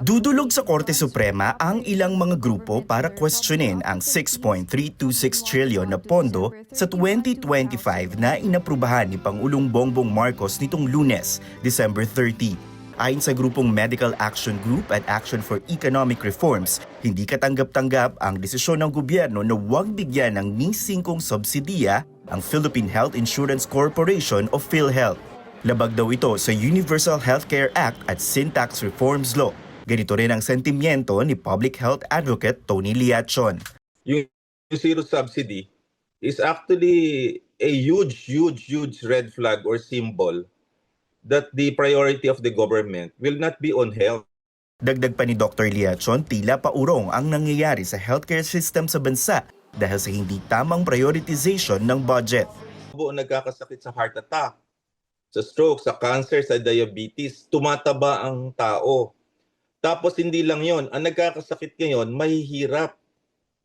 Dudulog sa Korte Suprema ang ilang mga grupo para questionin ang 6.326 trillion na pondo sa 2025 na inaprubahan ni Pangulong Bongbong Marcos nitong lunes, December 30. Ayon sa grupong Medical Action Group at Action for Economic Reforms, hindi katanggap-tanggap ang desisyon ng gobyerno na huwag bigyan ng ni singkong subsidiya ang Philippine Health Insurance Corporation o PhilHealth. Labag daw ito sa Universal Healthcare Act at Syntax Reforms Law. Ganito rin ang sentimiento ni Public Health Advocate Tony Liachon. yung zero subsidy is actually a huge, huge, huge red flag or symbol that the priority of the government will not be on health. Dagdag pa ni Dr. Liachon, tila paurong ang nangyayari sa healthcare system sa bansa dahil sa hindi tamang prioritization ng budget. Buo nagkakasakit sa heart attack, sa stroke, sa cancer, sa diabetes, tumataba ang tao. Tapos hindi lang yon, ang nagkakasakit ngayon, mahihirap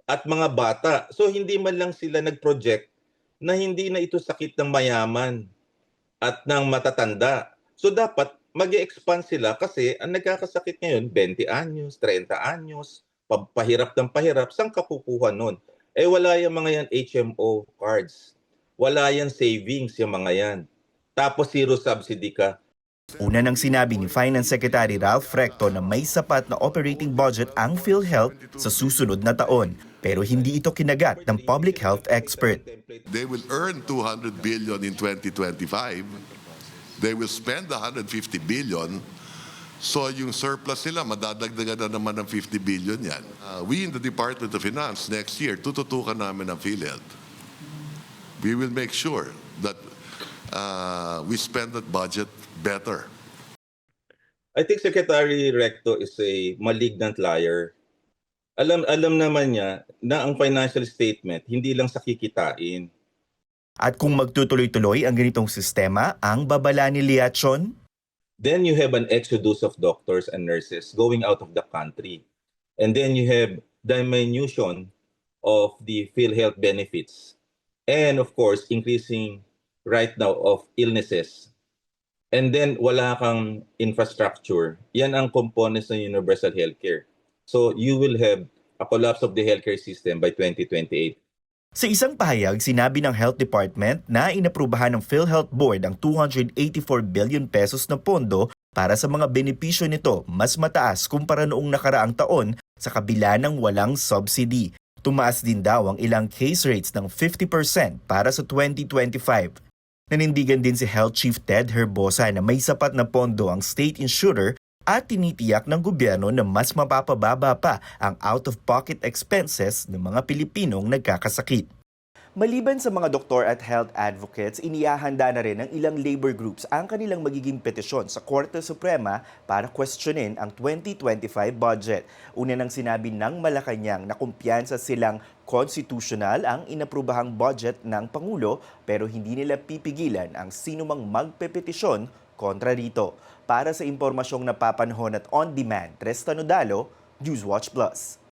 at mga bata. So hindi man lang sila nag-project na hindi na ito sakit ng mayaman at ng matatanda. So dapat mag expand sila kasi ang nagkakasakit ngayon, 20 anyos, 30 anyos, pa- pahirap ng pahirap, saan ka kukuha nun? Eh wala yung mga yan HMO cards. Wala yan savings yung mga yan. Tapos zero subsidy ka. Una nang sinabi ni Finance Secretary Ralph Recto na may sapat na operating budget ang PhilHealth sa susunod na taon. Pero hindi ito kinagat ng public health expert. They will earn 200 billion in 2025. They will spend 150 billion. So yung surplus nila, madadagdagan na naman ng 50 billion yan. Uh, we in the Department of Finance next year, tututukan namin ang PhilHealth. We will make sure that uh, we spend that budget better. I think Secretary Recto is a malignant liar. Alam alam naman niya na ang financial statement hindi lang sa kikitain. At kung magtutuloy-tuloy ang ganitong sistema, ang babala ni Liachon, Then you have an exodus of doctors and nurses going out of the country. And then you have diminution of the PhilHealth benefits. And of course, increasing right now of illnesses. And then wala kang infrastructure. Yan ang components ng universal healthcare. So you will have a collapse of the healthcare system by 2028. Sa isang pahayag, sinabi ng Health Department na inaprubahan ng PhilHealth Board ang 284 billion pesos na pondo para sa mga benepisyo nito mas mataas kumpara noong nakaraang taon sa kabila ng walang subsidy. Tumaas din daw ang ilang case rates ng 50% para sa 2025. Nanindigan din si Health Chief Ted Herbosa na may sapat na pondo ang state insurer at tinitiyak ng gobyerno na mas mapapababa pa ang out-of-pocket expenses ng mga Pilipinong nagkakasakit. Maliban sa mga doktor at health advocates, inihahanda na rin ng ilang labor groups ang kanilang magiging petisyon sa Korte Suprema para questionin ang 2025 budget. Una nang sinabi ng Malacanang na kumpiyansa silang constitutional ang inaprubahang budget ng Pangulo pero hindi nila pipigilan ang sinumang magpepetisyon kontra rito. Para sa impormasyong napapanahon at on-demand, Tres Tanodalo, Newswatch Plus.